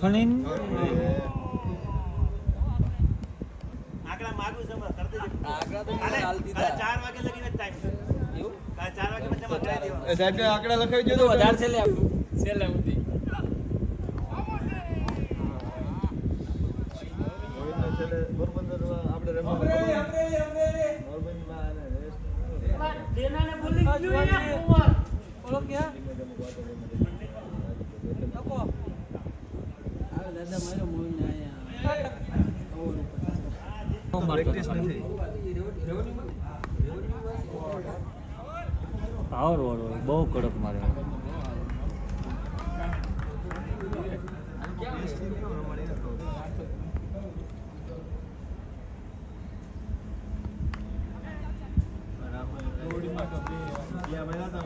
ખણીન આંકડા માગું છે હમણાં, દેજો. આંકડા તો વાગે લગીને time એવું? કાલે ચાર વાગે પછી જમા કરાવી દેવાનું. એ સાહેબને આંકડા લખાવી જો તો વધારે છે લે આપણે અને rest ઓળો ક્યાં પ્રેક્ટિસ નથી પાવર વાળો બહુ કડક મારે. માર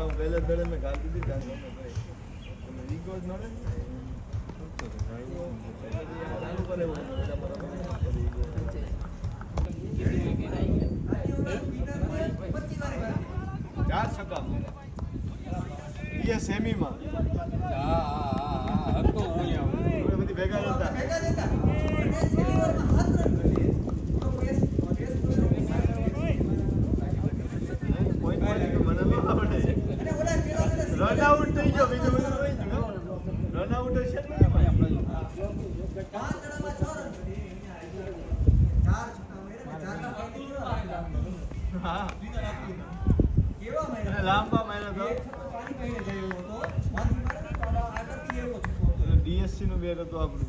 મારા પહેલે મેં ગાલ દીધી ગમે ભાઈ તમે ઈગો જ નડે ચાલુ કરે એવું. એ સેમીમાં હા હા હા હતો હું અહીંયા આપણે બધી ભેગા નતા કોઈ કોઈ તો મને ન આવડે રન આઉટ થઈ ગયો બીજું બધું રન આઉટ હશે ને ભાઈ હા. અને લાંબા મહિના તો. ડીએસસી નું બેગ હતું આપણું.